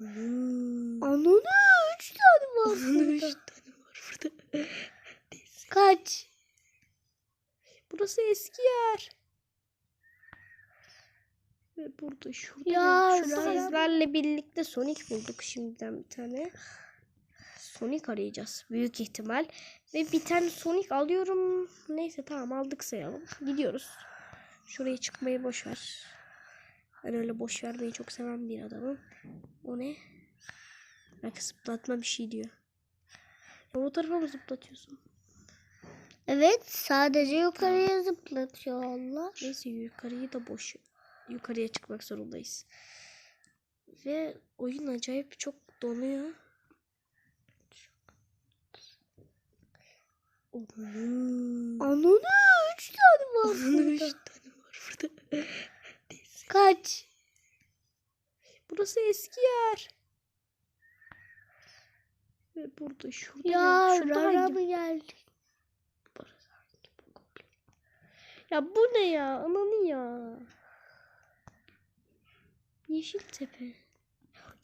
Ananı üç tane var Ananı üç burada. tane var burada. Kaç? Burası eski yer. Ve burada şurada Ya, şurada sizlerle birlikte Sonic bulduk şimdiden bir tane. Sonic arayacağız büyük ihtimal. Ve bir tane Sonic alıyorum. Neyse tamam aldık sayalım. Gidiyoruz. Şuraya çıkmayı boş ver. Ben öyle boş vermeyi çok seven bir adamım. O ne? Belki zıplatma bir şey diyor. Ya o tarafa mı zıplatıyorsun? Evet sadece yukarıya zıplatıyorlar. Neyse yukarıyı da boş. Yukarıya çıkmak zorundayız. Ve oyun acayip çok donuyor. Ananı üç tane var üç burada. tane var burada. Kaç? Burası eski yer. Ve burada şurada Ya şurada Rara hangi- mı geldi? Burası hangi bu goblin? Ya bu ne ya? Ananı ya. Yeşiltepe.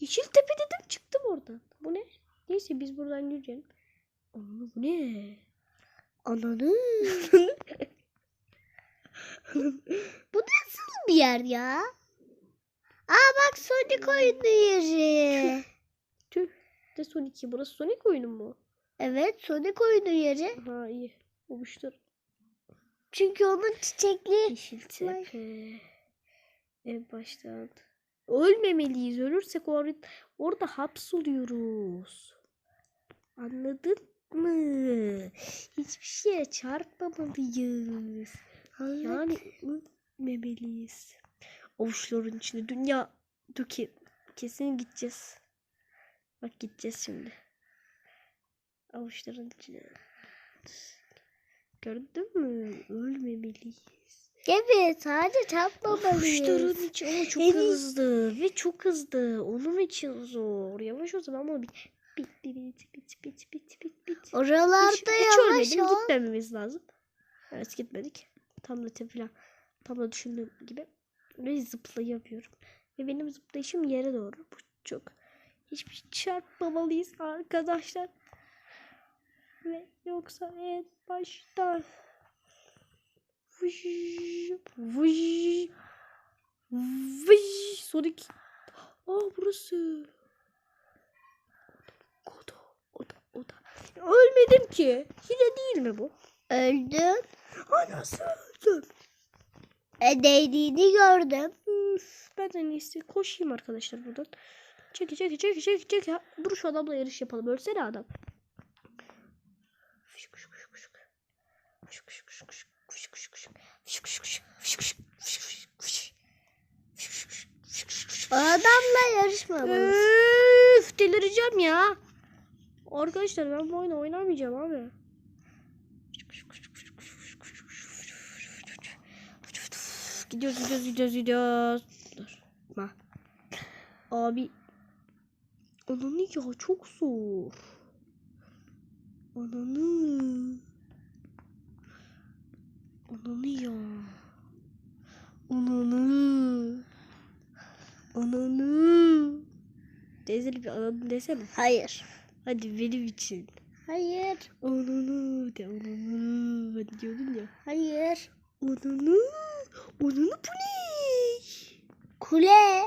Yeşiltepe dedim çıktım oradan. Bu ne? Neyse biz buradan yürüyelim. Ananı bu ne? Ananı. Bu nasıl bir yer ya? Aa bak Sonic oyunu yeri. Tüh. De Sonic 2. Burası Sonic oyunu mu? Evet Sonic oyunu yeri. Ha iyi. Olmuştur. Çünkü onun çiçekli. Yeşiltepe. En baştan. Ölmemeliyiz. Ölürsek or orada hapsoluyoruz. Anladın mı? Hiçbir şeye çarpmamalıyız. Evet. Yani unutmemeliyiz. Avuçların içinde dünya döke kesin gideceğiz. Bak gideceğiz şimdi. Avuçların içine. Gördün mü? Ölmemeliyiz. Evet sadece çarpmamalıyız. Avuçların içi çok evet. hızlı ve çok hızlı. Onun için zor. Yavaş o zaman ama bir bit bit bit bit bit bit bit. Oralarda hiç, yavaş hiç ölmedim, ol. gitmememiz lazım. Evet gitmedik. Tepkiler. Tam da düşündüğüm gibi. Ve zıplayamıyorum. Ve benim zıplayışım yere doğru. Bu çok. Hiçbir çarpmamalıyız arkadaşlar. Ve yoksa en baştan. Vış, vış, vış. Sonic. Aa burası. Oda, oda, oda. Ölmedim ki. Hile değil mi bu? Öldüm. Anası öldüm. E, değdiğini gördüm. Üf, ben en iyisi koşayım arkadaşlar buradan. Çeki çeki çeki çeki çeki. Dur şu adamla yarış yapalım. Ölsene adam. Adamla yarışmamalısın. Üf delireceğim ya. Arkadaşlar ben bu oyunu oynamayacağım abi. Gidiyoruz gidiyoruz gidiyoruz gidiyoruz. Dur. Ma. Abi. Ananı ya çok zor. Ananı. Ananı ya. Ananı. Ananı. Teyzeli bir ananı desene. Hayır. Hadi benim için. Hayır. Ananı de ananı. Hadi diyordun ya. Hayır. Ananı. Ananı bu ne? Kule.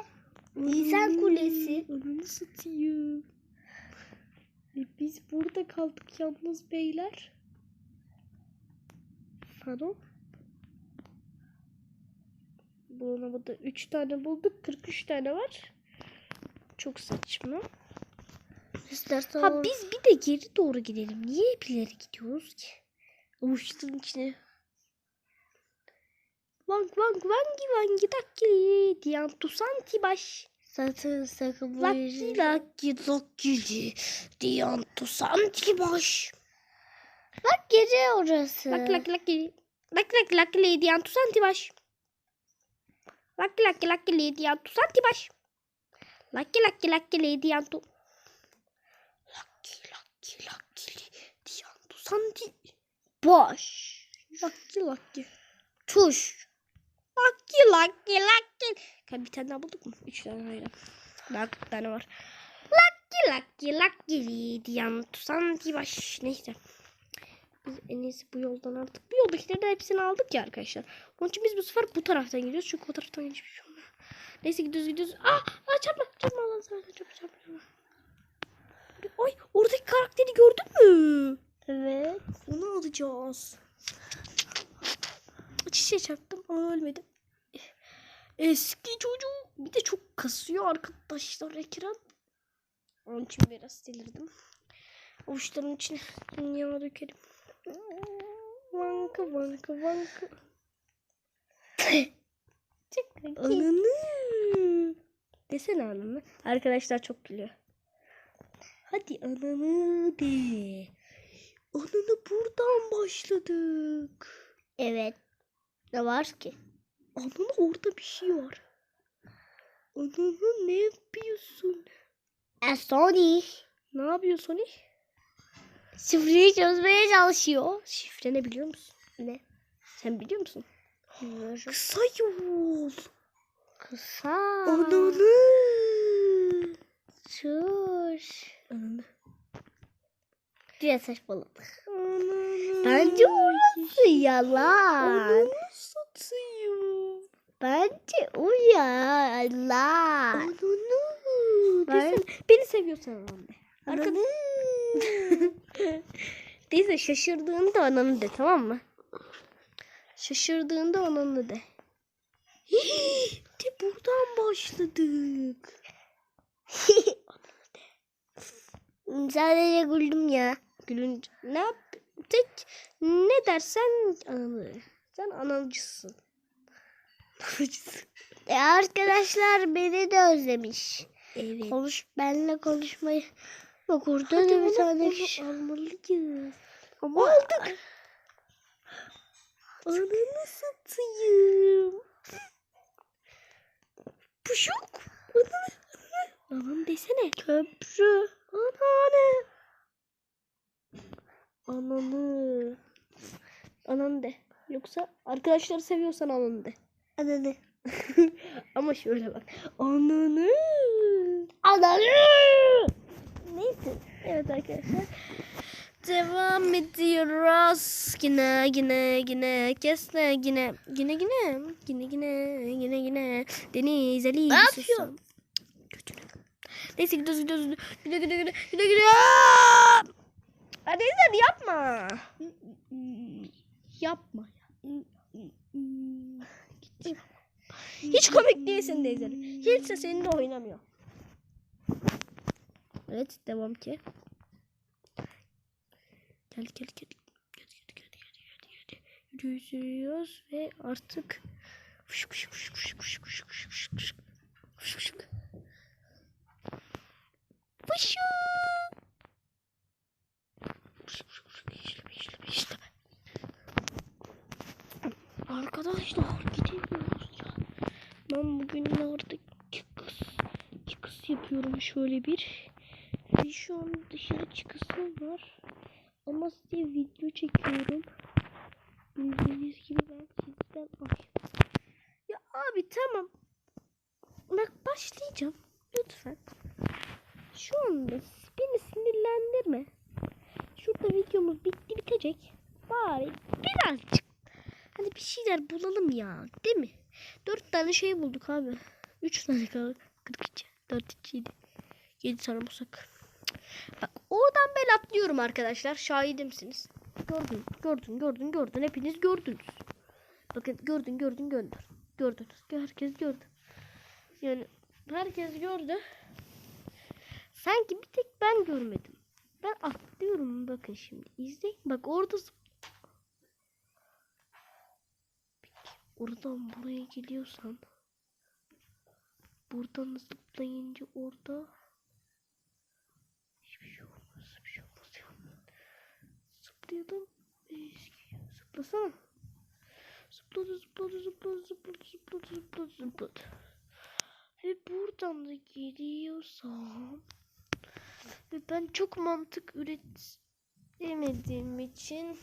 İnsan kulesi. Ananı satayım. E biz burada kaldık yalnız beyler. Pardon. Bulunamadı. 3 tane bulduk. 43 tane var. Çok saçma. İstersen Ha biz bir de geri doğru gidelim. Niye hep ileri gidiyoruz ki? Avuçların içine. Vank vank vangi vangi dakkili diyan tusanti baş. Sakın sakın bu Lakki lakki lakkili diyan tusanti baş. Bak gece orası. Lak lak lakki. Lak lak lakkili diyan tusanti baş. Lakki lakki lakkili diyan tusanti baş. Lakki lakki lakkili diyan tu. Lakki lakki lakkili diyan tusanti. Boş. Lakki lakki. Tuş. Lucky lucky lucky. Kanka bir tane daha bulduk mu? Üç tane hayır. Daha kırk tane var. Lucky Lucky diyen tutan baş neyse. Biz en iyisi bu yoldan artık. Bu yoldakileri de hepsini aldık ya arkadaşlar. Onun için biz bu sefer bu taraftan gidiyoruz. Çünkü o taraftan hiçbir şey olmuyor. Neyse gidiyoruz gidiyoruz. Ah, ah çarpma çarpma Allah'ın seversen çarpma çarpma. çarpma. Ay oradaki karakteri gördün mü? Evet. Onu alacağız. Çiçeğe çarptım ama ölmedim. Eski çocuk. Bir de çok kasıyor arkadaşlar ekran. Onun için biraz delirdim. Avuçların içine dünya dökerim. Vanka vanka vanka. Ananı. Desene ananı. Arkadaşlar çok gülüyor. Hadi ananı de. Ananı buradan başladık. Evet. Ne var ki? Ananı orada bir şey var. Ananı ne yapıyorsun? E Sonic. Ne yapıyorsun Sonic? Şifreyi çözmeye çalışıyor. Şifre ne biliyor musun? Ne? Sen biliyor musun? Bilmiyorum. Kısa yol. Kısa. Ananı. Sus. Ananı. Diye saçmaladık. Bence orası yalan. Ananı satayım. Bence o yalan. Ananı. Ben- Beni seviyorsan anne. Arkadaş. Ananı. Neyse şaşırdığında ananı de tamam mı? Şaşırdığında ananı de. de buradan başladık. Sadece güldüm ya. Gülünce ne yap? Tek ne dersen ananı. de. Sen. Anacısın. E arkadaşlar beni de özlemiş. Evet. Konuş benimle konuşmayı. Bak orada Hadi da bir tane kişi. almalıyız. Ama Aldık. Ananı satayım. Puşuk. Ananı. Ananı desene. Köprü. Ananı. Ananı. Ananı de. Yoksa arkadaşları seviyorsan ananı de. Ananı. Ama şöyle bak. Ananı. Ananı. Neyse. Evet arkadaşlar. Devam ediyoruz. Yine yine yine kesle yine yine yine yine yine yine yine Deniz Ali. Ne yapıyorsun? Neyse gidiyoruz gidiyoruz. Gidiyor gidiyor gidiyor gidiyor gidiyor. Hadi yapma. Yapma. Hiç komik değilsin Deyzer. Hiç de seninle oynamıyor. Evet devam ki. Gel gel gel. Yürüyoruz ve artık fışık fışık fışık fışık fışık fışık fışık fışık fışık fışık fışık. Arkadaşlar gidemiyoruz ya. Ben bugünlerde çıkış, çıkış yapıyorum şöyle bir. Ve şu an dışarı çıkısım var. Ama size video çekiyorum. Bildiğiniz gibi ben sizden. Ya abi tamam. Bak başlayacağım. Lütfen. Şu anda beni sinirlendirme. Videomuz bitti bitecek. Bari birazcık. Hani bir şeyler bulalım ya. Değil mi? Dört tane şey bulduk abi. Üç tane kaldı. 42. Dört içiydi. Yedi bulsak. Bak oradan ben atlıyorum arkadaşlar. Şahidimsiniz. Gördün, gördün, gördün, gördün. Hepiniz gördünüz. Bakın gördün, gördün, gördün. Gördünüz. Herkes gördü. Yani herkes gördü. Sanki bir tek ben görmedim. Ben atlıyorum bakın şimdi. İzleyin. Bak orada oradan buraya geliyorsan buradan zıplayınca orada hiçbir şey olmaz. Bir şey olmaz ya. Zıplayalım. Zıplasana. Zıpladı zıpladı zıpladı zıpladı zıpladı zıpladı zıpladı. Ve buradan da geliyorsam ve ben çok mantık üretemediğim için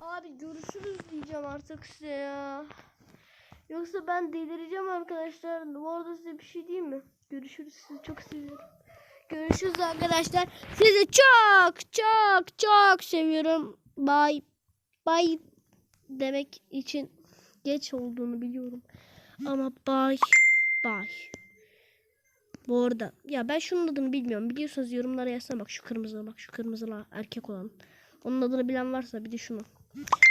abi görüşürüz diyeceğim artık size ya. Yoksa ben delireceğim arkadaşlar. Bu arada size bir şey diyeyim mi? Görüşürüz. Sizi çok seviyorum. Görüşürüz. arkadaşlar. Sizi çok çok çok seviyorum. Bye. Bye demek için geç olduğunu biliyorum. Ama bye. Bye. Bu arada ya ben şunun adını bilmiyorum. Biliyorsanız yorumlara yazsana bak şu kırmızı bak şu kırmızıla erkek olan. Onun adını bilen varsa bir de şunu.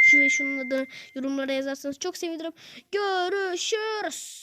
Şu ve şunun adını yorumlara yazarsanız çok sevinirim. Görüşürüz.